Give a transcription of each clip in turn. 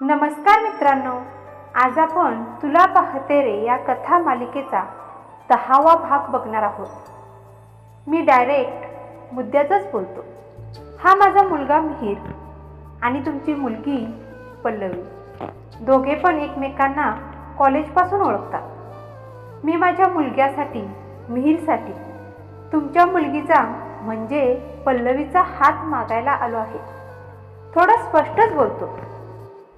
नमस्कार मित्रांनो आज आपण तुला पाहते रे या कथा मालिकेचा दहावा भाग बघणार आहोत. मी डायरेक्ट मुद्द्यातच बोलतो. हा माझा मुलगा मिहीर आणि तुमची मुलगी पल्लवी. दोघे पण एकमेकांना कॉलेजपासून ओळखतात. मी माझ्या मुलग्यासाठी मिहीरसाठी तुमच्या मुलगीचा म्हणजे पल्लवीचा हात मागायला आलो आहे. थोडं स्पष्टच बोलतो.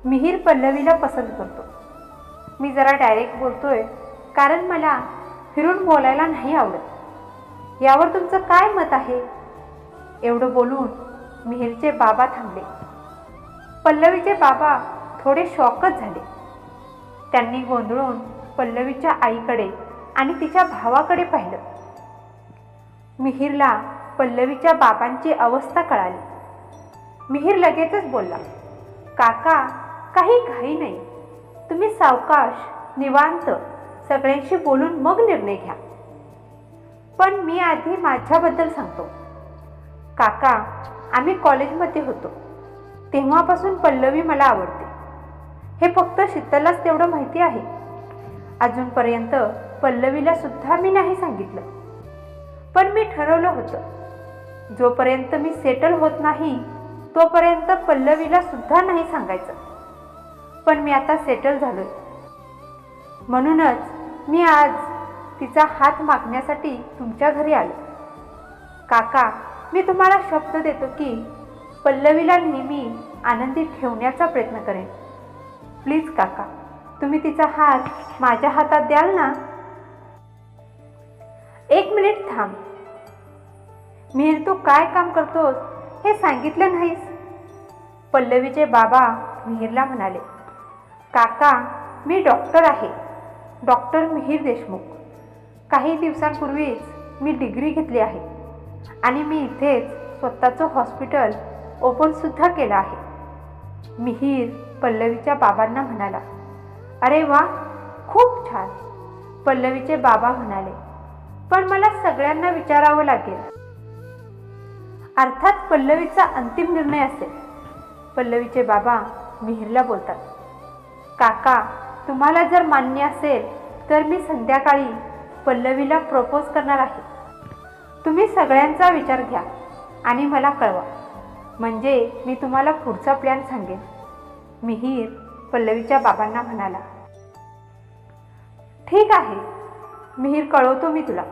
मिहीर पल्लवीला पसंत करतो. मी जरा डायरेक्ट बोलतोय कारण मला फिरून बोलायला नाही आवडत. यावर तुमचं काय मत आहे? एवढं बोलून मिहीरचे बाबा थांबले. पल्लवीचे बाबा थोडे शॉकच झाले. त्यांनी गोंधळून पल्लवीच्या आईकडे आणि तिच्या भावाकडे पाहिलं. मिहीरला पल्लवीच्या बाबांची अवस्था कळाली. मिहीर लगेचच बोलला काका काही घाई नाही. तुम्ही सावकाश निवांत सगळ्यांशी बोलून मग निर्णय घ्या. पण मी आधी माझ्याबद्दल सांगतो. काका आम्ही कॉलेजमध्ये होतो. तेव्हापासून पल्लवी मला आवडते. हे फक्त शीतललाच तेवढं माहिती आहे. अजूनपर्यंत पल्लवीला सुद्धा मी नाही सांगितलं. पण मी ठरवलं होतं. जोपर्यंत मी सेटल होत नाही तोपर्यंत पल्लवीला सुद्धा नाही सांगायचं. पण मी आता सेटल झालोय. म्हणूनच मी आज तिचा हात मागण्यासाठी तुमच्या घरी आलो. काका मी तुम्हाला शब्द देतो की पल्लवीला नेहमी आनंदी ठेवण्याचा प्रयत्न करेन. प्लीज काका तुम्ही तिचा हात माझ्या हातात द्याल ना? एक मिनिट थांब. मिहीर तू काय काम करतोस हे सांगितलं नाहीस? पल्लवीचे बाबा मिहीरला म्हणाले. काका मी डॉक्टर आहे. डॉक्टर मिहीर देशमुख. काही दिवसांपूर्वीच मी डिग्री घेतली आहे आणि मी इथेच स्वतःचं हॉस्पिटल ओपनसुद्धा केलं आहे. मिहीर पल्लवीच्या बाबांना म्हणाला अरे वा खूप छान पल्लवीचे बाबा म्हणाले पण मला सगळ्यांना विचारावं लागेल. अर्थात पल्लवीचा अंतिम निर्णय असेल. पल्लवीचे बाबा मिहीरला बोलतात काका तुम्हाला जर मान्य असेल तर मी संध्याकाळी पल्लवीला प्रपोज करणार आहे. तुम्ही सगळ्यांचा विचार घ्या आणि मला कळवा. म्हणजे मी तुम्हाला पुढचा प्लॅन सांगेन. मिहीर पल्लवीच्या बाबांना म्हणाला. ठीक आहे मिहीर कळवतो मी तुला.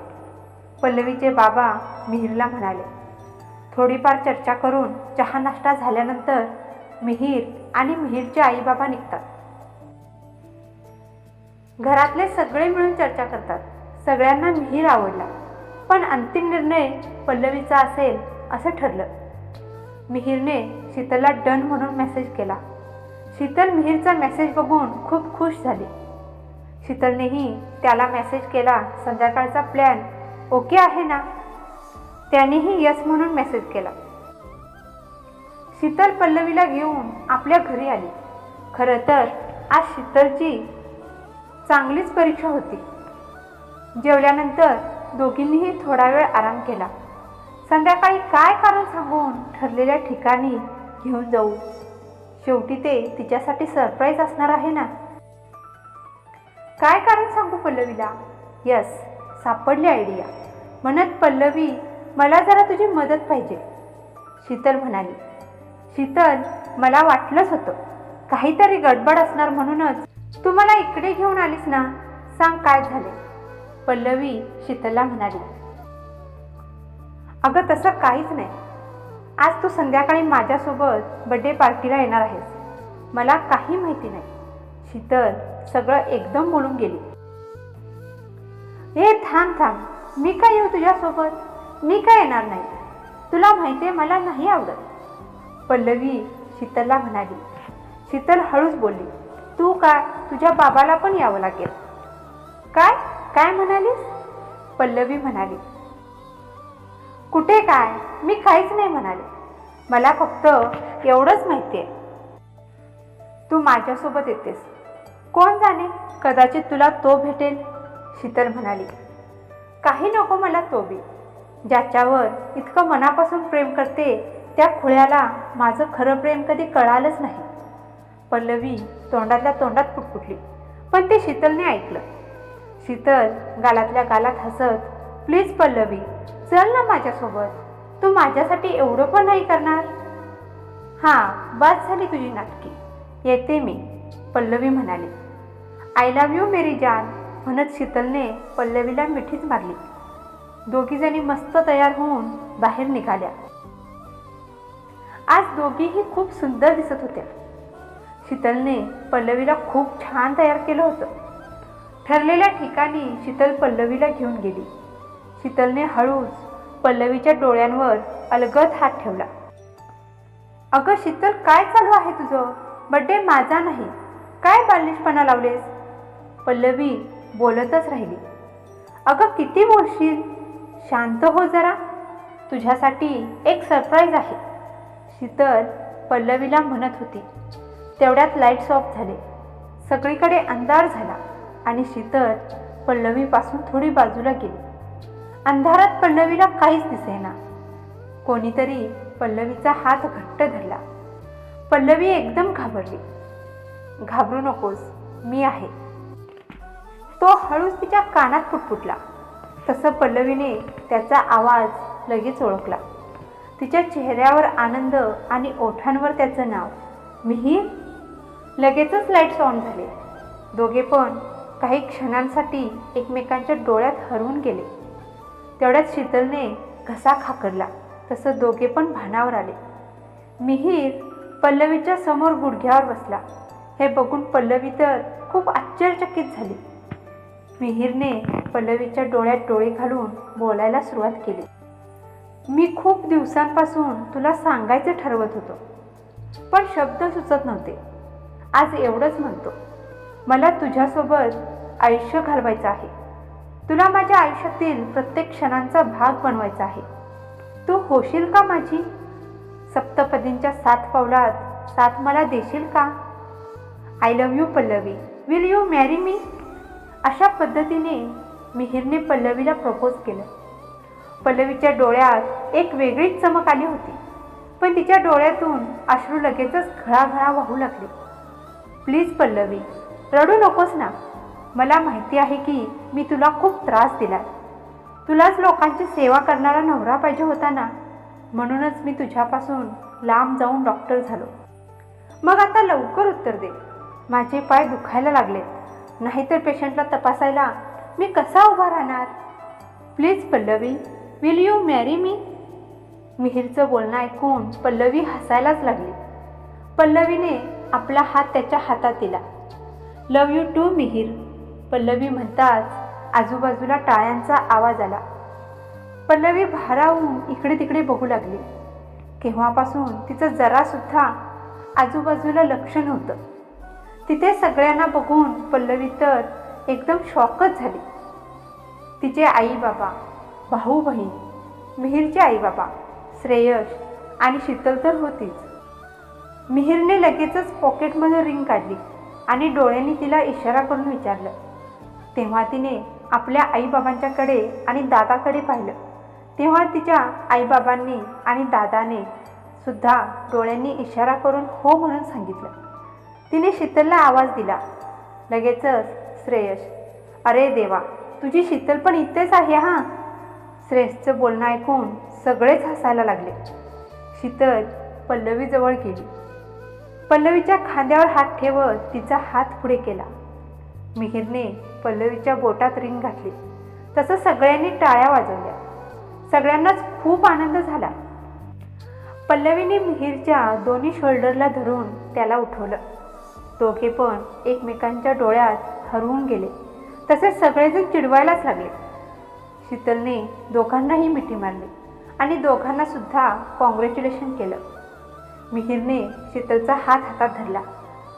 पल्लवीचे बाबा मिहीरला म्हणाले. थोडीफार चर्चा करून चहा नाश्ता झाल्यानंतर मिहीर आणि मिहीरचे आईबाबा निघतात. घरातले सगळे मिळून चर्चा करतात. सगळ्यांना मिहीर आवडला. पण अंतिम निर्णय पल्लवीचा असेल असं ठरलं. मिहीरने शीतलला डन म्हणून मेसेज केला. शीतल मिहीरचा मेसेज बघून खूप खुश झाली. शीतलनेही त्याला मेसेज केला संध्याकाळचा प्लॅन ओके आहे ना? त्यानेही यस म्हणून मेसेज केला. शीतल पल्लवीला घेऊन आपल्या घरी आली. खरं तर आज शीतलची चांगलीच परीक्षा होती. जेवल्यानंतर दोघींनीही थोडा वेळ आराम केला. संध्याकाळी काय कारण सांगून ठरलेल्या ठिकाणी घेऊन जाऊ? शेवटी ते तिच्यासाठी सरप्राईज असणार आहे ना? काय कारण सांगू पल्लवीला? यस सापडली आयडिया म्हणत पल्लवी मला जरा तुझी मदत पाहिजे. शीतल म्हणाली. शीतल मला वाटलंच होतं. काहीतरी गडबड असणार म्हणूनच तू मला इकडे घेऊन आलीस ना सांग काय झाले. पल्लवी शीतलला म्हणाली. अगं तसं काहीच नाही. आज तू संध्याकाळी माझ्यासोबत बड्डे पार्टीला येणार आहेस. मला काही माहिती नाही. शीतल सगळं एकदम बोलून गेली. हे थांब थांब. मी काय येऊ तुझ्यासोबत? मी काय येणार नाही? तुला माहिती आहे मला नाही आवडत. पल्लवी शीतलला म्हणाली. शीतल हळूच बोलली. तू काय? तुझ्या बाबाला पण यावं लागेल. काय? काय म्हणालीस? पल्लवी म्हणाली. कुठे काय? मी काहीच नाही म्हणाले. मला फक्त एवढंच माहिती आहे तू माझ्यासोबत येतेस. कोण जाणे? कदाचित तुला तो भेटेल शीतल म्हणाली. काही नको मला तो बी ज्याच्यावर इतकं मनापासून प्रेम करते त्या खुळ्याला माझं खरं प्रेम कधी कळालंच नाही. पल्लवी तोंडातल्या तोंडात पुटपुटली. पण ते शीतलने ऐकलं. शीतल गालातल्या गालात हसत प्लीज पल्लवी चल ना माझ्यासोबत. तू माझ्यासाठी एवढं पण नाही करणार. हां बस झाली तुझी नाटकी. येते मी पल्लवी म्हणाली. आय लव्ह यू मेरी जान म्हणत शीतलने पल्लवीला मिठीच मारली. दोघीजणी मस्त तयार होऊन बाहेर निघाल्या. आज दोघीही खूप सुंदर दिसत होत्या. शीतलने पल्लवीला खूप छान तयार केलं होतं. ठरलेल्या ठिकाणी शीतल पल्लवीला घेऊन गेली. शीतलने हळूच पल्लवीच्या डोळ्यांवर अलगद हात ठेवला. अगं शीतल काय चालू आहे तुझं? बड्डे माझा नाही. काय बालिशपणा लावलेस? पल्लवी बोलतच राहिली. अगं किती बोलशील? शांत हो जरा. तुझ्यासाठी एक सरप्राईज आहे. शीतल पल्लवीला म्हणत होती. तेवढ्यात लाईट्स ऑफ झाले. सगळीकडे अंधार झाला आणि शीतल पल्लवीपासून थोडी बाजूला गेली. अंधारात पल्लवीला काहीच दिसेना. कोणीतरी पल्लवीचा हात घट्ट धरला. पल्लवी एकदम घाबरली. घाबरू नकोस मी आहे. तो हळूच तिच्या कानात पुटपुटला. तसं पल्लवीने त्याचा आवाज लगेच ओळखला. तिच्या चेहऱ्यावर आनंद आणि ओठांवर त्याचं नाव मिहीर लगेचच लाईट्स ऑन झाले. दोघे पण काही क्षणांसाठी एकमेकांच्या डोळ्यात हरवून गेले. तेवढ्यात शीतलने घसा खाकरला. तसं दोघे पण भानावर आले. मिहीर पल्लवीच्या समोर गुडघ्यावर बसला. हे बघून पल्लवी तर खूप आश्चर्यचकित झाली. मिहीरने पल्लवीच्या डोळ्यात डोळे घालून बोलायला सुरुवात केली. मी खूप दिवसांपासून तुला सांगायचं ठरवत होतो पण शब्द सुचत नव्हते. आज एवढंच म्हणतो. मला तुझ्यासोबत आयुष्य घालवायचं आहे. तुला माझ्या आयुष्यातील प्रत्येक क्षणांचा भाग बनवायचा आहे. तू होशील का माझी? सप्तपदींच्या सात पावलात साथ मला देशील का? I love you Pallavi. Will you marry me अशा पद्धतीने मिहिरने पल्लवीला प्रपोज केलं. पल्लवीच्या डोळ्यात एक वेगळीच चमक आली होती. पण तिच्या डोळ्यातून अश्रू लगेचच घळाघळा वाहू लागले. प्लीज पल्लवी रडू नकोस ना. मला माहिती आहे की मी तुला खूप त्रास दिला तुलाच लोकांची सेवा करणारा नवरा पाहिजे होता ना. म्हणूनच मी तुझ्यापासून लांब जाऊन डॉक्टर झालो. मग आता लवकर उत्तर दे. माझे पाय दुखायला लागलेत. नाहीतर पेशंटला तपासायला मी कसा उभा राहणार? Please Pallavi will you marry me मिहीरचं बोलणं ऐकून पल्लवी हसायलाच लागली. पल्लवीने आपला हात त्याच्या हातात दिला. Love you too Mihir Pallavi म्हणताच आजूबाजूला टाळ्यांचा आवाज आला. पल्लवी भारावून इकडे तिकडे बघू लागली. केव्हापासून तिचं जरासुद्धा आजूबाजूला लक्ष नव्हतं. तिथे सगळ्यांना बघून पल्लवी तर एकदम शॉकच झाली. तिचे आई बाबा भाऊ बहीण मिहीरचे आई बाबा श्रेयश आणि शीतल तर होतीच. मिहीरने लगेचच पॉकेटमधून रिंग काढली आणि डोळ्यांनी तिला इशारा करून विचारलं. तेव्हा तिने आपल्या आईबाबांच्याकडे आणि दादाकडे पाहिलं. तेव्हा तिच्या आईबाबांनी आणि दादाने सुद्धा डोळ्यांनी इशारा करून हो म्हणून सांगितलं. तिने शीतलला आवाज दिला. लगेचच श्रेयश अरे देवा तुझी शीतल पण इथेच आहे हां? श्रेयसचं बोलणं ऐकून सगळेच हसायला लागले. शीतल पल्लवीजवळ गेली. पल्लवीच्या खांद्यावर हात ठेवत तिचा हात पुढे केला. मिहिरने पल्लवीच्या बोटात रिंग घातली. तसं सगळ्यांनी टाळ्या वाजवल्या. सगळ्यांनाच खूप आनंद झाला. पल्लवीने मिहिरच्या दोन्ही शोल्डरला धरून त्याला उठवलं. दोघे पण एकमेकांच्या डोळ्यात हरवून गेले. तसेच सगळेजण चिडवायलाच लागले. शीतलने दोघांनाही मिठी मारली आणि दोघांना सुद्धा कॉंग्रॅच्युलेशन केलं. मिहीरने शीतलचा हात हातात धरला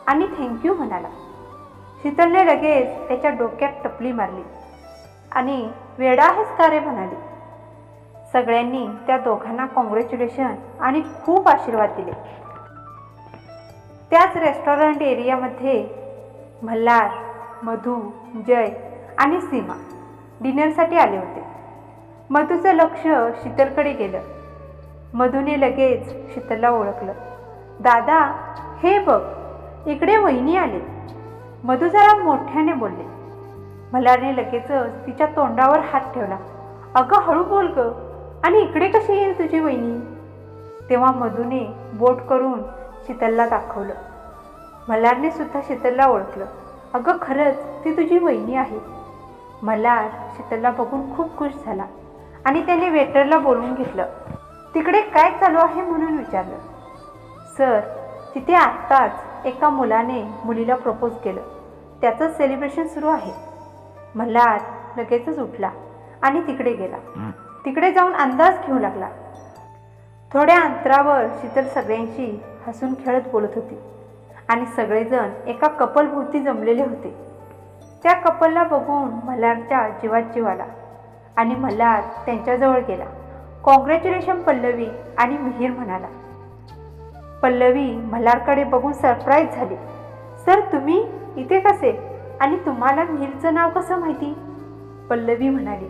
आणि थँक्यू म्हणाला. शीतलने लगेच त्याच्या डोक्यात टपली मारली आणि वेडा आहेस का रे म्हणाली. सगळ्यांनी त्या दोघांना कॉंग्रॅच्युलेशन आणि खूप आशीर्वाद दिले. त्याच रेस्टॉरंट एरियामध्ये मल्हार मधू जय आणि सीमा डिनरसाठी आले होते. मधूचं लक्ष शीतलकडे गेलं. मधूने लगेच शीतलला ओळखलं. दादा हे बघ इकडे वहिनी आली. मधू जरा मोठ्याने बोलले. मल्हारने लगेचच तिच्या तोंडावर हात ठेवला. अगं हळू बोल ग आणि इकडे कशी येईल तुझी वहिनी? तेव्हा मधूने बोट करून शीतलला दाखवलं. मल्हारने सुद्धा शीतलला ओळखलं. अगं खरंच ती तुझी वहिनी आहे. मल्हार शीतलला बघून खूप खुश झाला आणि त्याने वेटरला बोलवून घेतलं. तिकडे काय चालू आहे म्हणून विचारलं. सर तिथे आत्ताच एका मुलाने मुलीला प्रपोज केलं. त्याचं सेलिब्रेशन सुरू आहे. मल्हार लगेचच उठला आणि तिकडे गेला. तिकडे जाऊन अंदाज घेऊ लागला. थोड्या अंतरावर शीतल सगळ्यांशी हसून खेळत बोलत होती आणि सगळेजण एका कपलभोवती जमलेले होते. त्या कपलला बघून मल्हारच्या जीवात जीव आला आणि मल्हार त्यांच्याजवळ गेला. कॉंग्रॅच्युलेशन पल्लवी आणि मिहीर म्हणाला. पल्लवी मल्हारकडे बघून सरप्राईज झाली. सर तुम्ही इथे कसे? आणि तुम्हाला मिहीरचं नाव कसं माहिती? पल्लवी म्हणाली.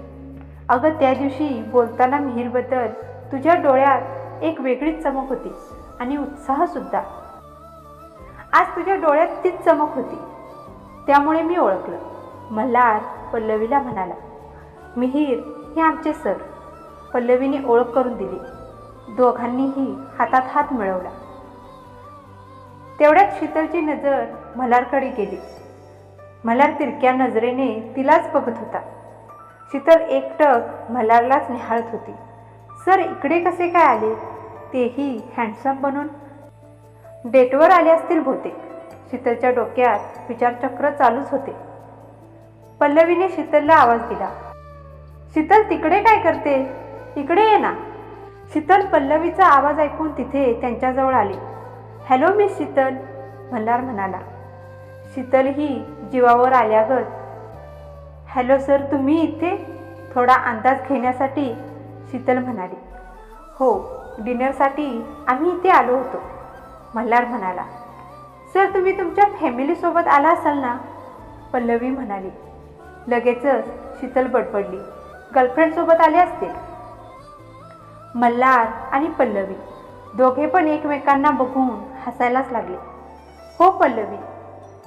अगं त्या दिवशी बोलताना मिहीरबद्दल तुझ्या डोळ्यात एक वेगळीच चमक होती आणि उत्साहसुद्धा आज तुझ्या डोळ्यात तीच चमक होती. त्यामुळे मी ओळखलं. मल्हार पल्लवीला म्हणाला. मिहीर हे आमचे सर. पल्लवीने ओळख करून दिली. दोघांनीही हातात हात मिळवला. तेवढ्यात शीतलची नजर मल्हारकडे गेली. मल्हार तिरक्या नजरेने तिलाच बघत होता. शीतल एकटक मल्हारलाच निहाळत होती. सर इकडे कसे काय आले? तेही हँडसम बनून? डेटवर आले असतील बहुतेक. शीतलच्या डोक्यात विचारचक्र चालूच होते. पल्लवीने शीतलला आवाज दिला. शीतल तिकडे काय करते? इकडे ये ना. शीतल पल्लवीचा आवाज ऐकून तिथे त्यांच्याजवळ आली. हॅलो मिस शीतल मल्हार म्हणाला. शीतल ही जीवावर आल्यागत हॅलो सर तुम्ही इथे? थोडा अंदाज घेण्यासाठी शीतल म्हणाली. हो डिनरसाठी आम्ही इथे आलो होतो मल्हार म्हणाला. सर तुम्ही तुमच्या फॅमिलीसोबत आला असाल ना? पल्लवी म्हणाली. लगेचच शीतल बडबडली. गर्लफ्रेंडसोबत आले असतील? मल्हार आणि पल्लवी. दोघे पण एकमेकांना बघून हसायलाच लागले. हो पल्लवी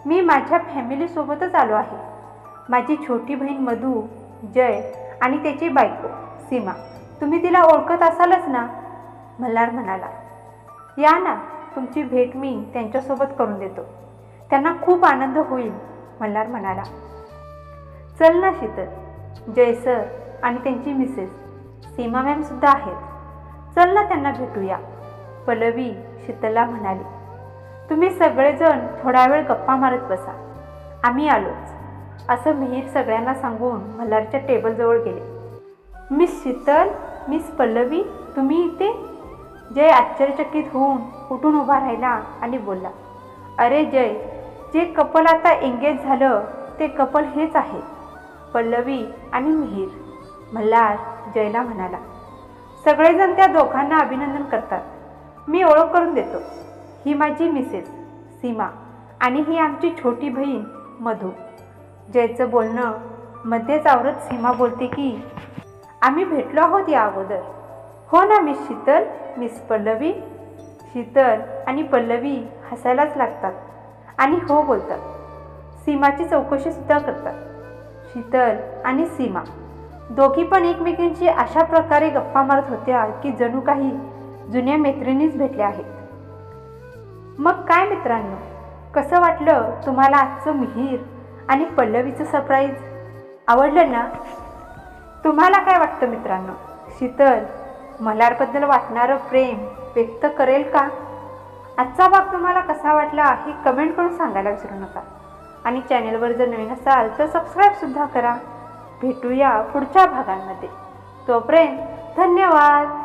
मी माझ्या फॅमिलीसोबतच आलो आहे. माझी छोटी बहीण मधू जय आणि त्याची बायको सीमा. तुम्ही तिला ओळखत असालच ना? मल्हार म्हणाला. या ना तुमची भेट मी त्यांच्यासोबत करून देतो. त्यांना खूप आनंद होईल मल्हार म्हणाला. चल ना शीतल. जय सर आणि त्यांची मिसेस सीमा मॅमसुद्धा आहेत. चल ना त्यांना भेटूया. पल्लवी शीतलला म्हणाली तुम्ही सगळेजण थोडा वेळ गप्पा मारत बसा. आम्ही आलोच. असं मिहीर सगळ्यांना सांगून मल्हारच्या टेबलजवळ गेले. मिस शीतल मिस पल्लवी तुम्ही इथे? जय आश्चर्यचकित होऊन उठून उभा राहिला आणि बोलला अरे जय जे कपल आता एंगेज झालं ते कपल हेच आहे. पल्लवी आणि मिहीर मल्हार जयला म्हणाला सगळेजण त्या दोघांना अभिनंदन करतात. मी ओळख करून देतो. ही माझी मिसेस सीमा आणि ही आमची छोटी बहीण मधू. जयचं बोलणं मध्येच आवरत सीमा बोलते की आम्ही भेटलो आहोत या अगोदर. हो ना मिस शीतल मिस पल्लवी. शीतल आणि पल्लवी हसायलाच लागतात आणि हो बोलतात. सीमाची चौकशीसुद्धा करतात. शीतल आणि सीमा. दोघी पण एकमेकींशी अशा प्रकारे गप्पा मारत होत्या की जणू काही जुन्या मैत्रिणीच भेटल्या आहेत. मग काय मित्रांनो? कसं वाटलं तुम्हाला आजचं मिहीर आणि पल्लवीचं सरप्राईज आवडलं ना? तुम्हाला काय वाटतं मित्रांनो? शीतल मल्हारबद्दल वाटणारं प्रेम व्यक्त करेल का? आजचा भाग तुम्हाला कसा वाटला हे कमेंट करून सांगायला विसरू नका. आणि चॅनलवर जर नवीन असाल तर सबस्क्राईबसुद्धा करा. भेटूया पुढच्या भागांमध्ये. तोपर्यंत धन्यवाद.